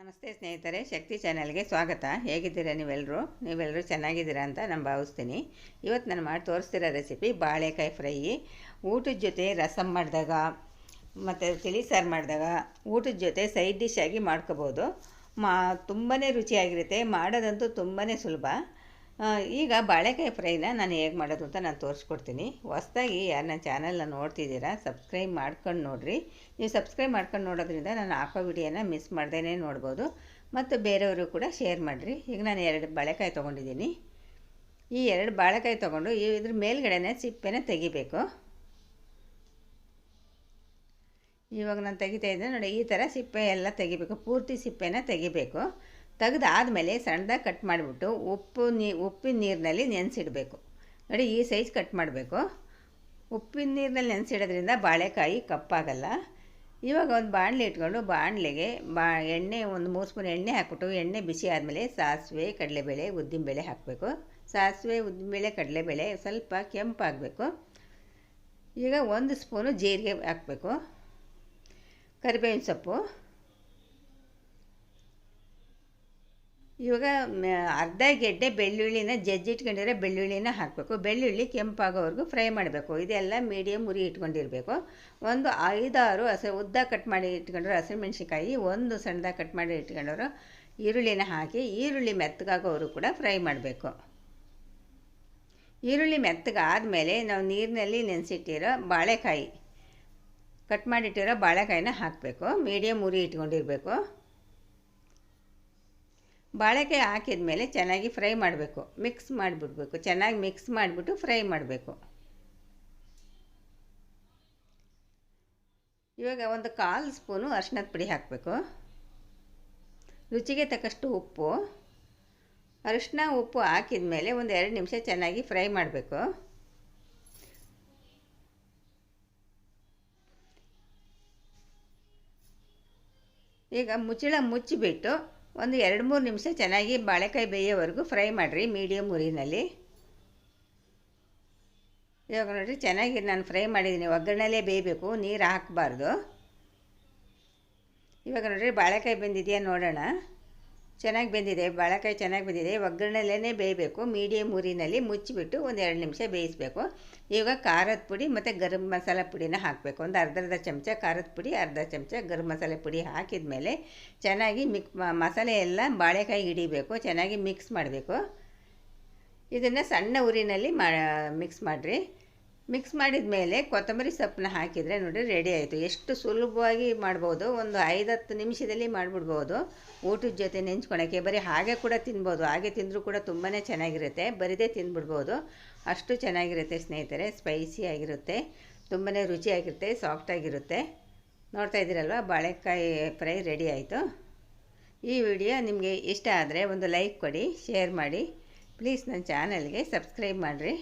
ನಮಸ್ತೆ ಸ್ನೇಹಿತರೆ, ಶಕ್ತಿ ಚಾನೆಲ್ಗೆ ಸ್ವಾಗತ. ಹೇಗಿದ್ದೀರಾ ನೀವೆಲ್ಲರೂ ನೀವೆಲ್ಲರೂ ಚೆನ್ನಾಗಿದ್ದೀರಾ ಅಂತ ನಾನು ಭಾವಿಸ್ತೀನಿ. ಇವತ್ತು ನಾನು ಮಾಡಿ ತೋರಿಸ್ತಿರೋ ರೆಸಿಪಿ ಬಾಳೆಕಾಯಿ ಫ್ರೈ. ಊಟದ ಜೊತೆ ರಸಂ ಮಾಡಿದಾಗ ಮತ್ತು ತಿಳಿ ಸಾರು ಮಾಡಿದಾಗ ಊಟದ ಜೊತೆ ಸೈಡ್ ಡಿಶ್ ಆಗಿ ಮಾಡ್ಕೋಬೋದು. ಮಾ ತುಂಬಾ ರುಚಿಯಾಗಿರುತ್ತೆ. ಮಾಡೋದಂತೂ ತುಂಬಾ ಸುಲಭ. ಈಗ ಬಾಳೆಕಾಯಿ ಫ್ರೈನ ನಾನು ಹೇಗೆ ಮಾಡೋದು ಅಂತ ನಾನು ತೋರಿಸ್ಕೊಡ್ತೀನಿ. ಹೊಸ್ದಾಗಿ ಯಾರು ನನ್ನ ಚಾನಲ್ನ ನೋಡ್ತಿದ್ದೀರಾ, ಸಬ್ಸ್ಕ್ರೈಬ್ ಮಾಡ್ಕೊಂಡು ನೋಡಿರಿ. ನೀವು ಸಬ್ಸ್ಕ್ರೈಬ್ ಮಾಡ್ಕೊಂಡು ನೋಡೋದ್ರಿಂದ ನಾನು ಹಾಕೋ ವಿಡಿಯೋನ ಮಿಸ್ ಮಾಡ್ದೇ ನೋಡ್ಬೋದು. ಮತ್ತು ಬೇರೆಯವರು ಕೂಡ ಶೇರ್ ಮಾಡಿರಿ. ಈಗ ನಾನು ಎರಡು ಬಾಳೆಕಾಯಿ ತೊಗೊಂಡಿದ್ದೀನಿ. ಈ ಎರಡು ಬಾಳೆಕಾಯಿ ತೊಗೊಂಡು ಇದ್ರ ಮೇಲ್ಗಡೆನೇ ಸಿಪ್ಪೆನ ತೆಗಿಬೇಕು. ಇವಾಗ ನಾನು ತೆಗಿತಾ ಇದ್ದೆ. ನೋಡಿ, ಈ ಥರ ಸಿಪ್ಪೆ ಎಲ್ಲ ತೆಗಿಬೇಕು. ಪೂರ್ತಿ ಸಿಪ್ಪೆನ ತೆಗಿಬೇಕು. ತೆಗೆದಾದ್ಮೇಲೆ ಸಣ್ಣದಾಗಿ ಕಟ್ ಮಾಡಿಬಿಟ್ಟು ಉಪ್ಪು ನೀ, ಉಪ್ಪಿನ ನೀರಿನಲ್ಲಿ ನೆನೆಸಿಡಬೇಕು. ನೋಡಿ ಈ ಸೈಜ್ ಕಟ್ ಮಾಡಬೇಕು. ಉಪ್ಪಿನ ನೀರಿನಲ್ಲಿ ನೆನೆಸಿಡೋದ್ರಿಂದ ಬಾಳೆಕಾಯಿ ಕಪ್ಪಾಗಲ್ಲ. ಇವಾಗ ಒಂದು ಬಾಣಲೆ ಇಟ್ಕೊಂಡು ಬಾಣಲೆಗೆ ಬಾ, ಎಣ್ಣೆ ಒಂದು ಮೂರು ಸ್ಪೂನ್ ಎಣ್ಣೆ ಹಾಕ್ಬಿಟ್ಟು ಎಣ್ಣೆ ಬಿಸಿ ಆದಮೇಲೆ ಸಾಸಿವೆ, ಕಡಲೆಬೇಳೆ, ಉದ್ದಿನಬೇಳೆ ಹಾಕಬೇಕು. ಸಾಸಿವೆ, ಉದ್ದಿನಬೇಳೆ, ಕಡಲೆಬೇಳೆ ಸ್ವಲ್ಪ ಕೆಂಪಾಗಬೇಕು. ಈಗ ಒಂದು ಸ್ಪೂನು ಜೀರಿಗೆ ಹಾಕಬೇಕು. ಕರಿಬೇವಿನ ಸೊಪ್ಪು. ಇವಾಗ ಅರ್ಧ ಗೆಡ್ಡೆ ಬೆಳ್ಳುಳ್ಳಿನ ಜಜ್ಜಿಟ್ಕೊಂಡಿರೋ ಬೆಳ್ಳುಳ್ಳಿನ ಹಾಕಬೇಕು. ಬೆಳ್ಳುಳ್ಳಿ ಕೆಂಪಾಗೋವರೆಗೂ ಫ್ರೈ ಮಾಡಬೇಕು. ಇದೆಲ್ಲ ಮೀಡಿಯಮ್ ಉರಿ ಇಟ್ಕೊಂಡಿರಬೇಕು. ಒಂದು ಐದಾರು ಹಸಿ, ಉದ್ದ ಕಟ್ ಮಾಡಿ ಇಟ್ಕೊಂಡ್ರು ಹಸಿಮೆಣ್ಸಿನ್ಕಾಯಿ, ಒಂದು ಸಣ್ಣದ ಕಟ್ ಮಾಡಿ ಇಟ್ಕೊಂಡವರು ಈರುಳ್ಳಿನ ಹಾಕಿ, ಈರುಳ್ಳಿ ಮೆತ್ತಗಾಗೋರು ಕೂಡ ಫ್ರೈ ಮಾಡಬೇಕು. ಈರುಳ್ಳಿ ಮೆತ್ತಗಾದಮೇಲೆ ನಾವು ನೀರಿನಲ್ಲಿ ನೆನೆಸಿಟ್ಟಿರೋ ಬಾಳೆಕಾಯಿ, ಕಟ್ ಮಾಡಿಟ್ಟಿರೋ ಬಾಳೆಕಾಯಿನ ಹಾಕಬೇಕು. ಮೀಡಿಯಮ್ ಉರಿ ಇಟ್ಕೊಂಡಿರಬೇಕು. ಬಾಳೆಕಾಯಿ ಹಾಕಿದ ಮೇಲೆ ಚೆನ್ನಾಗಿ ಫ್ರೈ ಮಾಡಬೇಕು. ಮಿಕ್ಸ್ ಮಾಡಿಬಿಡ್ಬೇಕು. ಚೆನ್ನಾಗಿ ಮಿಕ್ಸ್ ಮಾಡಿಬಿಟ್ಟು ಫ್ರೈ ಮಾಡಬೇಕು. ಇವಾಗ ಒಂದು ಕಾಲು ಸ್ಪೂನು ಅರ್ಶಿನದ ಪುಡಿ ಹಾಕಬೇಕು. ರುಚಿಗೆ ತಕ್ಕಷ್ಟು ಉಪ್ಪು. ಅರಿಶಿನ ಉಪ್ಪು ಹಾಕಿದ ಮೇಲೆ ಒಂದು ಎರಡು ನಿಮಿಷ ಚೆನ್ನಾಗಿ ಫ್ರೈ ಮಾಡಬೇಕು. ಈಗ ಮುಚ್ಚಳ ಮುಚ್ಚಿಬಿಟ್ಟು ಒಂದು ಎರಡು ಮೂರು ನಿಮಿಷ ಚೆನ್ನಾಗಿ ಬಾಳೆಕಾಯಿ ಬೇಯೋವರೆಗೂ ಫ್ರೈ ಮಾಡಿರಿ ಮೀಡಿಯಮ್ ಉರಿನಲ್ಲಿ. ಇವಾಗ ನೋಡಿರಿ ಚೆನ್ನಾಗಿ ನಾನು ಫ್ರೈ ಮಾಡಿದ್ದೀನಿ ಒಗ್ಗರಣೆಲೇ ಬೇಯಬೇಕು, ನೀರು ಹಾಕಬಾರ್ದು. ಇವಾಗ ನೋಡಿರಿ ಬಾಳೆಕಾಯಿ ಬೆಂದಿದೆಯಾ ನೋಡೋಣ. ಚೆನ್ನಾಗಿ ಬೆಂದಿದೆ, ಬಾಳೆಕಾಯಿ ಚೆನ್ನಾಗಿ ಬೆಂದಿದೆ. ಒಗ್ಗರಣೆಲೇ ಬೇಯಬೇಕು. ಮೀಡಿಯಮ್ ಉರಿನಲ್ಲಿ ಮುಚ್ಚಿಬಿಟ್ಟು ಒಂದು ಎರಡು ನಿಮಿಷ ಬೇಯಿಸಬೇಕು. ಇವಾಗ ಖಾರದ ಪುಡಿ ಮತ್ತು ಗರಂ ಮಸಾಲೆ ಪುಡಿನ ಹಾಕಬೇಕು. ಒಂದು ಅರ್ಧರ್ಧ ಅರ್ಧ ಚಮಚ ಖಾರದ ಪುಡಿ, ಅರ್ಧ ಚಮಚ ಗರಂ ಮಸಾಲೆ ಪುಡಿ ಹಾಕಿದ ಮೇಲೆ ಚೆನ್ನಾಗಿ ಮಿಕ್ ಮಸಾಲೆ ಎಲ್ಲ ಬಾಳೆಕಾಯಿ ಹಿಡಿಬೇಕು. ಚೆನ್ನಾಗಿ ಮಿಕ್ಸ್ ಮಾಡಬೇಕು. ಇದನ್ನು ಸಣ್ಣ ಉರಿನಲ್ಲಿ ಮಾ, ಮಿಕ್ಸ್ ಮಾಡಿರಿ. ಮಿಕ್ಸ್ ಮಾಡಿದ ಮೇಲೆ ಕೊತ್ತಂಬರಿ ಸೊಪ್ಪನ್ನ ಹಾಕಿದರೆ ನೋಡಿ ರೆಡಿ ಆಯಿತು. ಎಷ್ಟು ಸುಲಭವಾಗಿ ಮಾಡ್ಬೋದು? ಒಂದು ಐದತ್ತು ನಿಮಿಷದಲ್ಲಿ ಮಾಡಿಬಿಡ್ಬೋದು. ಊಟದ ಜೊತೆ ನೆಂಚ್ಕೊಳಕ್ಕೆ ಬರೀ ಹಾಗೆ ಕೂಡ ತಿನ್ಬೋದು. ಹಾಗೆ ತಿಂದರೂ ಕೂಡ ತುಂಬಾ ಚೆನ್ನಾಗಿರುತ್ತೆ. ಬರೀದೇ ತಿಂದ್ಬಿಡ್ಬೋದು ಅಷ್ಟು ಚೆನ್ನಾಗಿರುತ್ತೆ ಸ್ನೇಹಿತರೆ. ಸ್ಪೈಸಿ ಆಗಿರುತ್ತೆ. ತುಂಬಾ ರುಚಿಯಾಗಿರುತ್ತೆ. ಸಾಫ್ಟಾಗಿರುತ್ತೆ ನೋಡ್ತಾ ಇದ್ದೀರಲ್ವ? ಬಾಳೆಕಾಯಿ ಫ್ರೈ ರೆಡಿ ಆಯಿತು. ಈ ವಿಡಿಯೋ ನಿಮಗೆ ಇಷ್ಟ ಆದರೆ ಒಂದು ಲೈಕ್ ಕೊಡಿ ಶೇರ್ ಮಾಡಿ. ಪ್ಲೀಸ್ ನನ್ನ ಚಾನಲ್ಗೆ ಸಬ್ಸ್ಕ್ರೈಬ್ ಮಾಡಿರಿ.